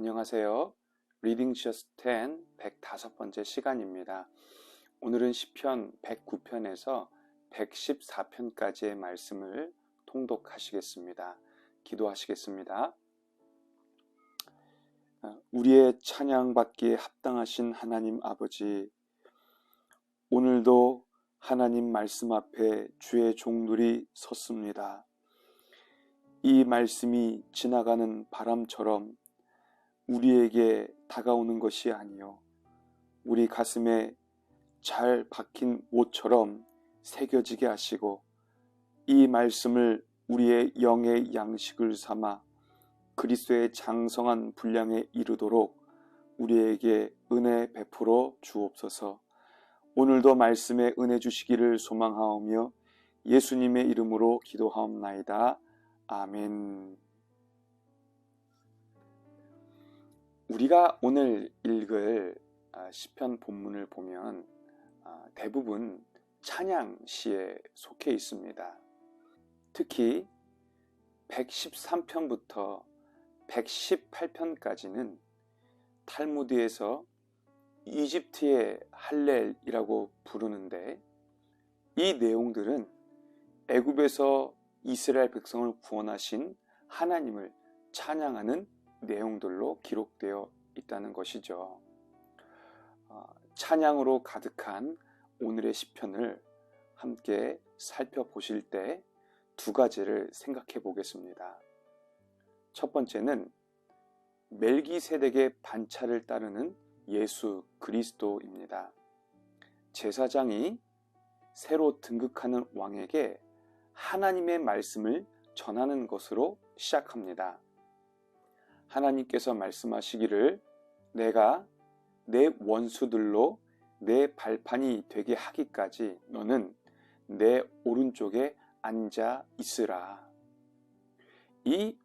안녕하세요. 리딩 just 10 105번째 시간입니다. 오늘은 시편 109편에서 114편까지의 말씀을 통독하시겠습니다. 기도하시겠습니다. 우리의 찬양받기에 합당하신 하나님 아버지, 오늘도 하나님 말씀 앞에 주의 종들이 섰습니다. 이 말씀이 지나가는 바람처럼 우리에게 다가오는 것이 아니요. 우리 가슴에 잘 박힌 옷처럼 새겨지게 하시고 이 말씀을 우리의 영의 양식을 삼아 그리스도의 장성한 분량에 이르도록 우리에게 은혜 베풀어 주옵소서. 오늘도 말씀에 은혜 주시기를 소망하오며 예수님의 이름으로 기도하옵나이다. 아멘. 우리가 오늘 읽을 아, 시편 본문을 보면 아, 대부분 찬양 시에 속해 있습니다. 특히 113편부터 118편까지는 탈무드에서 이집트의 할렐이라고 부르는데 이 내용들은 애굽에서 이스라엘 백성을 구원하신 하나님을 찬양하는 내용들로 기록되어 있다는 것이죠. 어, 찬양으로 가득한 오늘의 시편을 함께 살펴보실 때 두 가지를 생각해 보겠습니다. 첫 번째는 멜기세덱의 반차를 따르는 예수 그리스도입니다. 제사장이 새로 등극하는 왕에게 하나님의 말씀을 전하는 것으로 시작합니다. 하나님께서 말씀하시기를 내가 내 원수들로 내 발판이 되게 하기까지 너는 내 오른쪽에 앉아 있으라. 이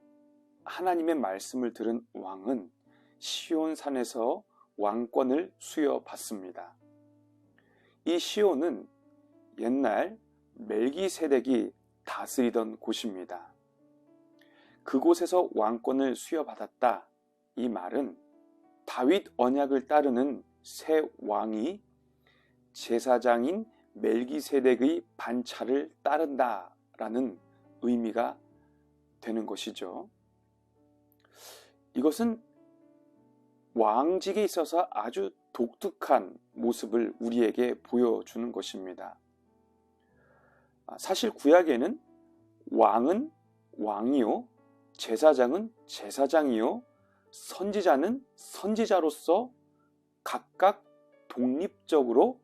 하나님의 말씀을 들은 왕은 시온산에서 왕권을 수여받습니다. 이 시온은 옛날 멜기세덱이 다스리던 곳입니다. 그곳에서 왕권을 수여받았다. 이 말은 다윗 언약을 따르는 새 왕이 제사장인 멜기세덱의 반차를 따른다라는 의미가 되는 것이죠. 이것은 왕직에 있어서 아주 독특한 모습을 우리에게 보여주는 것입니다. 사실 구약에는 왕은 왕이요, 제사장은 제사장이요, 선지자는 선지자로서 각각 독립적으로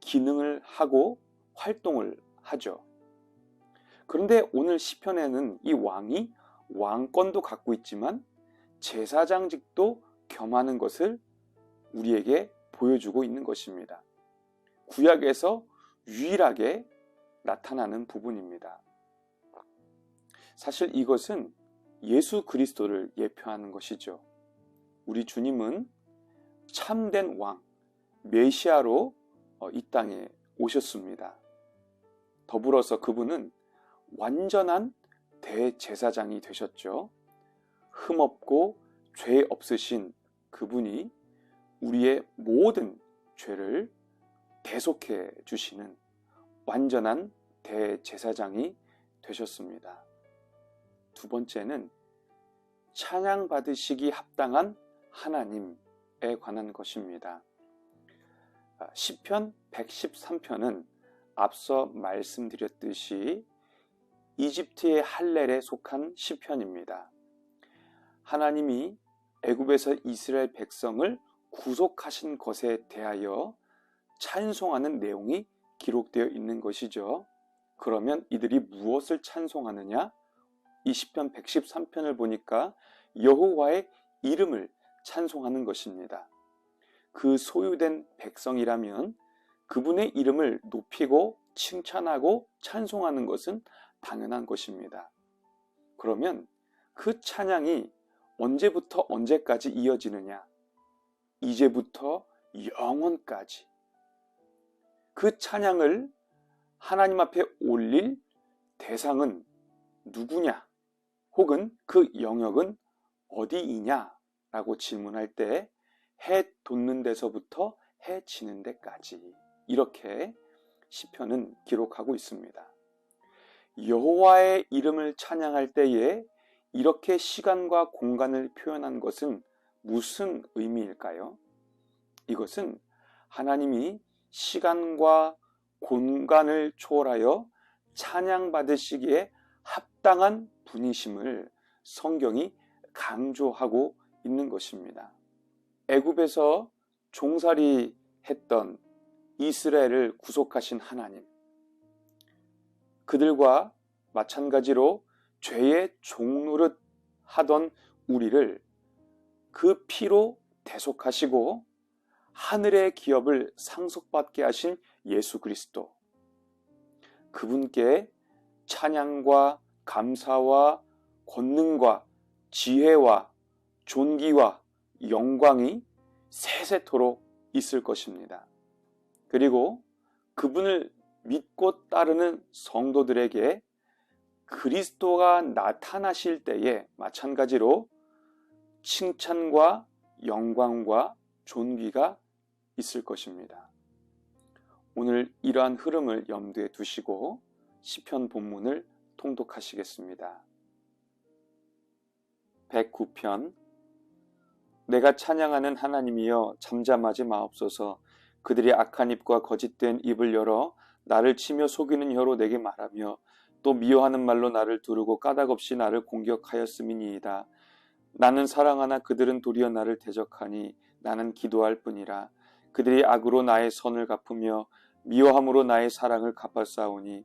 기능을 하고 활동을 하죠. 그런데 오늘 시편에는 이 왕이 왕권도 갖고 있지만 제사장직도 겸하는 것을 우리에게 보여주고 있는 것입니다. 구약에서 유일하게 나타나는 부분입니다. 사실 이것은 예수 그리스도를 예표하는 것이죠. 우리 주님은 참된 왕, 메시아로 어, 이 땅에 오셨습니다. 더불어서 그분은 완전한 대제사장이 되셨죠. 흠없고 죄 없으신 그분이 우리의 모든 죄를 대속해 주시는 완전한 대제사장이 되셨습니다. 두 번째는 찬양 받으시기 합당한 하나님에 관한 것입니다. 아, 시편 113편은 앞서 말씀드렸듯이 이집트의 할렐에 속한 시편입니다. 하나님이 애굽에서 이스라엘 백성을 구속하신 것에 대하여 찬송하는 내용이 기록되어 있는 것이죠. 그러면 이들이 무엇을 찬송하느냐? 이 시편 113편을 보니까 여호와의 이름을 찬송하는 것입니다. 그 소유된 백성이라면 그분의 이름을 높이고 칭찬하고 찬송하는 것은 당연한 것입니다. 그러면 그 찬양이 언제부터 언제까지 이어지느냐? 이제부터 영원까지. 그 찬양을 하나님 앞에 올릴 대상은 누구냐? 혹은 그 영역은 어디이냐 라고 질문할 때 해 돋는 데서부터 해 지는 데까지 이렇게 시편은 기록하고 있습니다. 여호와의 이름을 찬양할 때에 이렇게 시간과 공간을 표현한 것은 무슨 의미일까요? 이것은 하나님이 시간과 공간을 초월하여 찬양받으시기에 합당한 분이심을 성경이 강조하고 있는 것입니다. 애굽에서 종살이 했던 이스라엘을 구속하신 하나님. 그들과 마찬가지로 죄의 종노릇 하던 우리를 그 피로 대속하시고 하늘의 기업을 상속받게 하신 예수 그리스도. 그분께 찬양과 감사와 권능과 지혜와 존귀와 영광이 세세토록 있을 것입니다. 그리고 그분을 믿고 따르는 성도들에게 그리스도가 나타나실 때에 마찬가지로 칭찬과 영광과 존귀가 있을 것입니다. 오늘 이러한 흐름을 염두에 두시고 시편 본문을 통독하시겠습니다. 109편 내가 찬양하는 하나님이여 잠잠하지 마옵소서 그들이 악한 입과 거짓된 입을 열어 나를 치며 속이는 혀로 내게 말하며 또 미워하는 말로 나를 두르고 까닭없이 나를 공격하였음이니이다. 나는 사랑하나 그들은 도리어 나를 대적하니 나는 기도할 뿐이라. 그들이 악으로 나의 선을 갚으며 미워함으로 나의 사랑을 갚아싸우니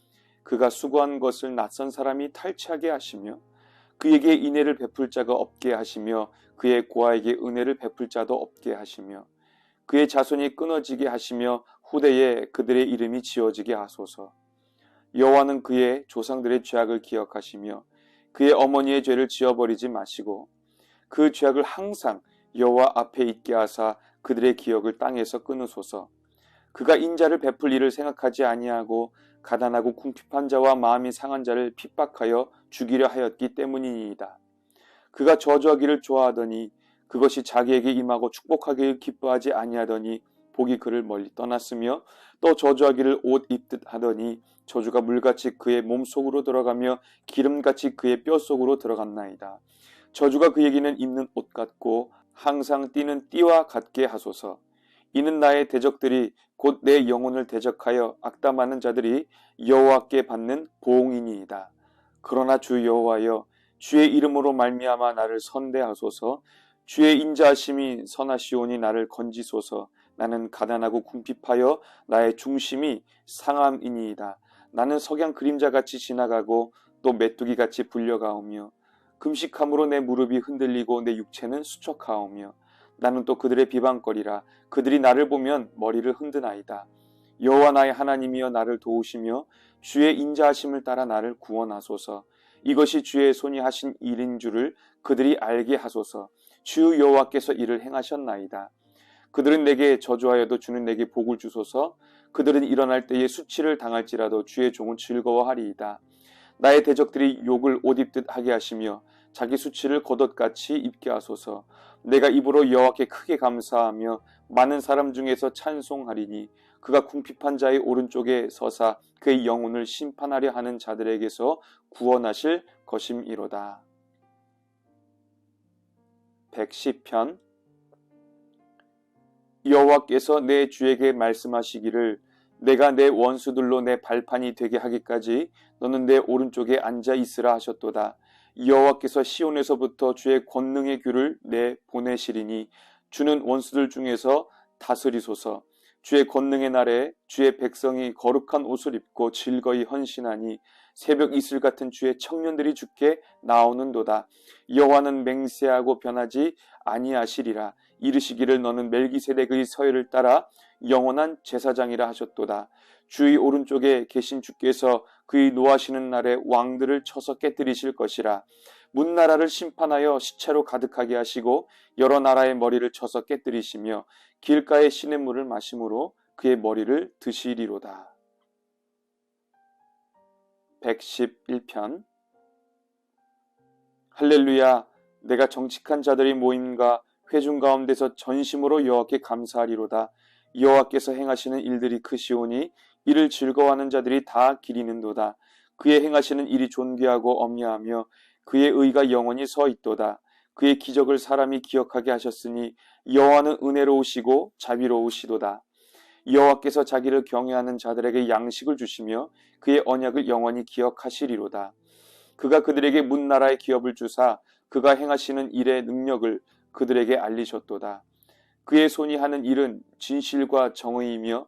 그가 수고한 것을 낯선 사람이 탈취하게 하시며 그에게 인애를 베풀 자가 없게 하시며 그의 고아에게 은혜를 베풀 자도 없게 하시며 그의 자손이 끊어지게 하시며 후대에 그들의 이름이 지어지게 하소서. 여호와는 그의 조상들의 죄악을 기억하시며 그의 어머니의 죄를 지어버리지 마시고 그 죄악을 항상 여호와 앞에 있게 하사 그들의 기억을 땅에서 끊으소서. 그가 인자를 베풀 일을 생각하지 아니하고 가난하고 궁핍한 자와 마음이 상한 자를 핍박하여 죽이려 하였기 때문이니이다. 그가 저주하기를 좋아하더니 그것이 자기에게 임하고 축복하기를 기뻐하지 아니하더니 복이 그를 멀리 떠났으며 또 저주하기를 옷 입듯 하더니 저주가 물같이 그의 몸 속으로 들어가며 기름같이 그의 뼈 속으로 들어갔나이다. 저주가 그에게는 입는 옷 같고 항상 뛰는 띠와 같게 하소서. 이는 나의 대적들이 곧 내 영혼을 대적하여 악담하는 자들이 여호와께 받는 보응이니이다. 그러나 주 여호와여 주의 이름으로 말미암아 나를 선대하소서 주의 인자하심이 선하시오니 나를 건지소서 나는 가난하고 궁핍하여 나의 중심이 상함이니이다. 나는 석양 그림자같이 지나가고 또 메뚜기 같이 불려가오며 금식함으로 내 무릎이 흔들리고 내 육체는 수척하오며 나는 또 그들의 비방거리라 그들이 나를 보면 머리를 흔드나이다. 여호와 나의 하나님이여 나를 도우시며 주의 인자하심을 따라 나를 구원하소서. 이것이 주의 손이 하신 일인 줄을 그들이 알게 하소서. 주 여호와께서 이를 행하셨나이다. 그들은 내게 저주하여도 주는 내게 복을 주소서. 그들은 일어날 때에 수치를 당할지라도 주의 종은 즐거워하리이다. 나의 대적들이 욕을 옷 입듯 하게 하시며 자기 수치를 겉옷같이 입게 하소서. 내가 입으로 여호와께 크게 감사하며 많은 사람 중에서 찬송하리니 그가 궁핍한 자의 오른쪽에 서사 그의 영혼을 심판하려 하는 자들에게서 구원하실 것임이로다. 110편 여호와께서 내 주에게 말씀하시기를 내가 내 원수들로 내 발판이 되게 하기까지 너는 내 오른쪽에 앉아 있으라 하셨도다. 여호와께서 시온에서부터 주의 권능의 규를 내 보내시리니 주는 원수들 중에서 다스리소서. 주의 권능의 날에 주의 백성이 거룩한 옷을 입고 즐거이 헌신하니 새벽 이슬 같은 주의 청년들이 죽게 나오는도다. 여호와는 맹세하고 변하지 아니하시리라. 이르시기를 너는 멜기세덱의 서열을 따라 영원한 제사장이라 하셨도다. 주의 오른쪽에 계신 주께서 그의 노하시는 날에 왕들을 쳐서 깨뜨리실 것이라. 문나라를 심판하여 시체로 가득하게 하시고 여러 나라의 머리를 쳐서 깨뜨리시며 길가의 시냇물을 마심으로 그의 머리를 드시리로다. 111편 할렐루야 내가 정직한 자들의 모임과 회중 가운데서 전심으로 여호와께 감사하리로다. 여호와께서 행하시는 일들이 크시오니 이를 즐거워하는 자들이 다 기리는도다. 그의 행하시는 일이 존귀하고 엄야하며 그의 의가 영원히 서 있도다. 그의 기적을 사람이 기억하게 하셨으니 여호와는 은혜로우시고 자비로우시도다. 여호와께서 자기를 경외하는 자들에게 양식을 주시며 그의 언약을 영원히 기억하시리로다. 그가 그들에게 문나라의 기업을 주사 그가 행하시는 일의 능력을 그들에게 알리셨도다. 그의 손이 하는 일은 진실과 정의이며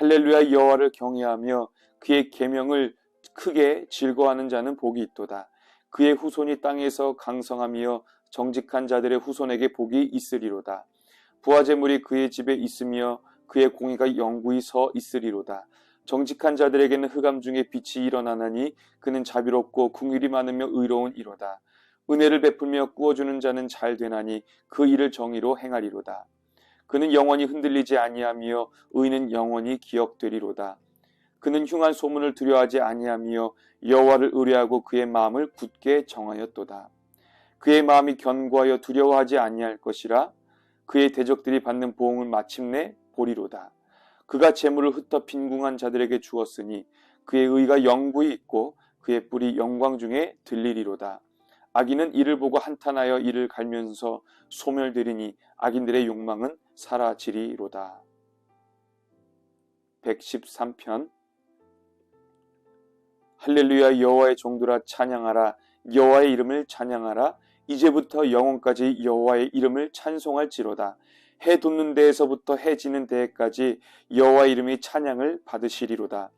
할렐루야 여호와를 경외하며 그의 계명을 크게 즐거워하는 자는 복이 있도다. 그의 후손이 땅에서 강성하며 정직한 자들의 후손에게 복이 있으리로다. 부하제물이 그의 집에 있으며 그의 공의가 영구히 서 있으리로다. 정직한 자들에게는 흑암 중에 빛이 일어나나니 그는 자비롭고 궁일이 많으며 의로운 이로다. 은혜를 베풀며 꾸어주는 자는 잘 되나니 그 일을 정의로 행하리로다. 그는 영원히 흔들리지 아니하며 의는 영원히 기억되리로다. 그는 흉한 소문을 두려워하지 아니하며 여호와를 의뢰하고 그의 마음을 굳게 정하였도다. 그의 마음이 견고하여 두려워하지 아니할 것이라 그의 대적들이 받는 보응을 마침내 보리로다. 그가 재물을 흩어 빈궁한 자들에게 주었으니 그의 의가 영구히 있고 그의 뿔이 영광 중에 들리리로다. 악인은 이를 보고 한탄하여 이를 갈면서 소멸되리니 악인들의 욕망은 사라지리로다. 113편 할렐루야 여호와의 종들아 찬양하라 여호와의 이름을 찬양하라 이제부터 영원까지 여호와의 이름을 찬송할지로다. 해 돋는 데에서부터 해 지는 데까지 여호와 이름이 찬양을 받으시리로다.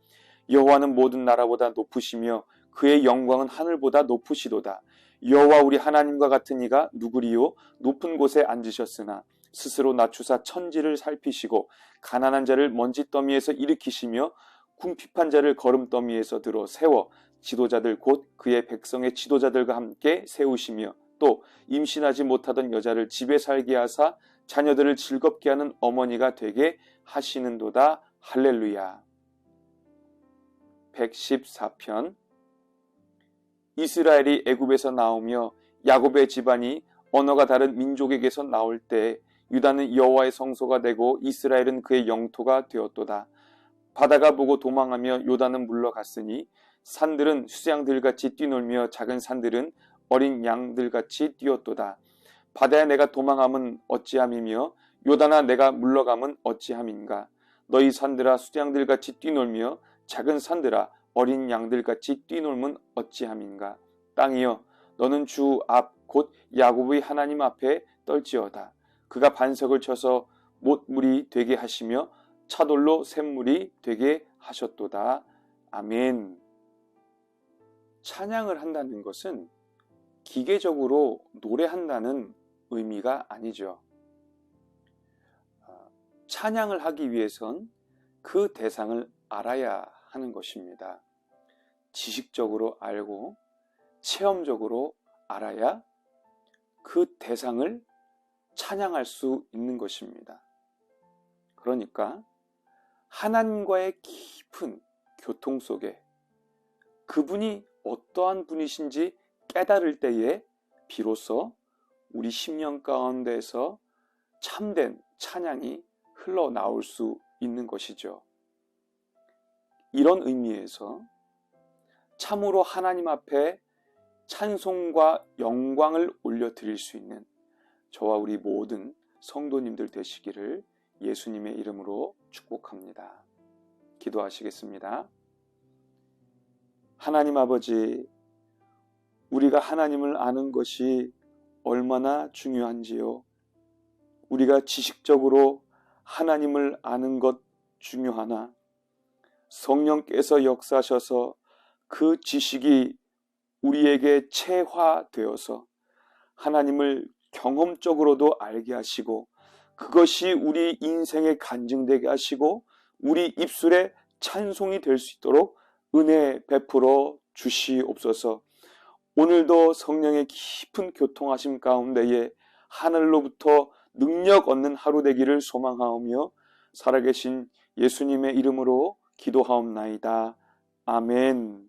여호와는 모든 나라보다 높으시며 그의 영광은 하늘보다 높으시도다. 여호와 우리 하나님과 같은 이가 누구리요? 높은 곳에 앉으셨으나 스스로 낮추사 천지를 살피시고 가난한 자를 먼지 더미에서 일으키시며 궁핍한 자를 걸음 더미에서 들어 세워 지도자들 곧 그의 백성의 지도자들과 함께 세우시며 또 임신하지 못하던 여자를 집에 살게 하사 자녀들을 즐겁게 하는 어머니가 되게 하시는도다 할렐루야. 114편 이스라엘이 애굽에서 나오며 야곱의 집안이 언어가 다른 민족에게서 나올 때 유다는 여호와의 성소가 되고 이스라엘은 그의 영토가 되었도다. 바다가 보고 도망하며 요단은 물러갔으니 산들은 수양들같이 뛰놀며 작은 산들은 어린 양들같이 뛰었도다. 바다에 내가 도망함은 어찌함이며 요단아 내가 물러감은 어찌함인가. 너희 산들아 수양들같이 뛰놀며 작은 산들아 어린 양들같이 뛰놀면 어찌함인가. 땅이여 너는 주 앞 곧 야곱의 하나님 앞에 떨지어다. 그가 반석을 쳐서 못물이 되게 하시며 차돌로 샘물이 되게 하셨도다. 아멘. 찬양을 한다는 것은 기계적으로 노래한다는 의미가 아니죠. 어, 찬양을 하기 위해선 그 대상을 알아야 하는 것입니다. 지식적으로 알고 체험적으로 알아야 그 대상을 찬양할 수 있는 것입니다. 그러니까 하나님과의 깊은 교통 속에 그분이 어떠한 분이신지 깨달을 때에 비로소 우리 심령 가운데서 참된 찬양이 흘러나올 수 있는 것이죠. 이런 의미에서 참으로 하나님 앞에 찬송과 영광을 올려드릴 수 있는 저와 우리 모든 성도님들 되시기를 예수님의 이름으로 축복합니다. 기도하시겠습니다. 하나님 아버지, 우리가 하나님을 아는 것이 얼마나 중요한지요. 우리가 지식적으로 하나님을 아는 것 중요하나 성령께서 역사하셔서 그 지식이 우리에게 체화되어서 하나님을 경험적으로도 알게 하시고 그것이 우리 인생에 간증되게 하시고 우리 입술에 찬송이 될 수 있도록 은혜 베풀어 주시옵소서. 오늘도 성령의 깊은 교통하심 가운데에 하늘로부터 능력 얻는 하루 되기를 소망하오며 살아계신 예수님의 이름으로 기도하옵나이다. 아멘.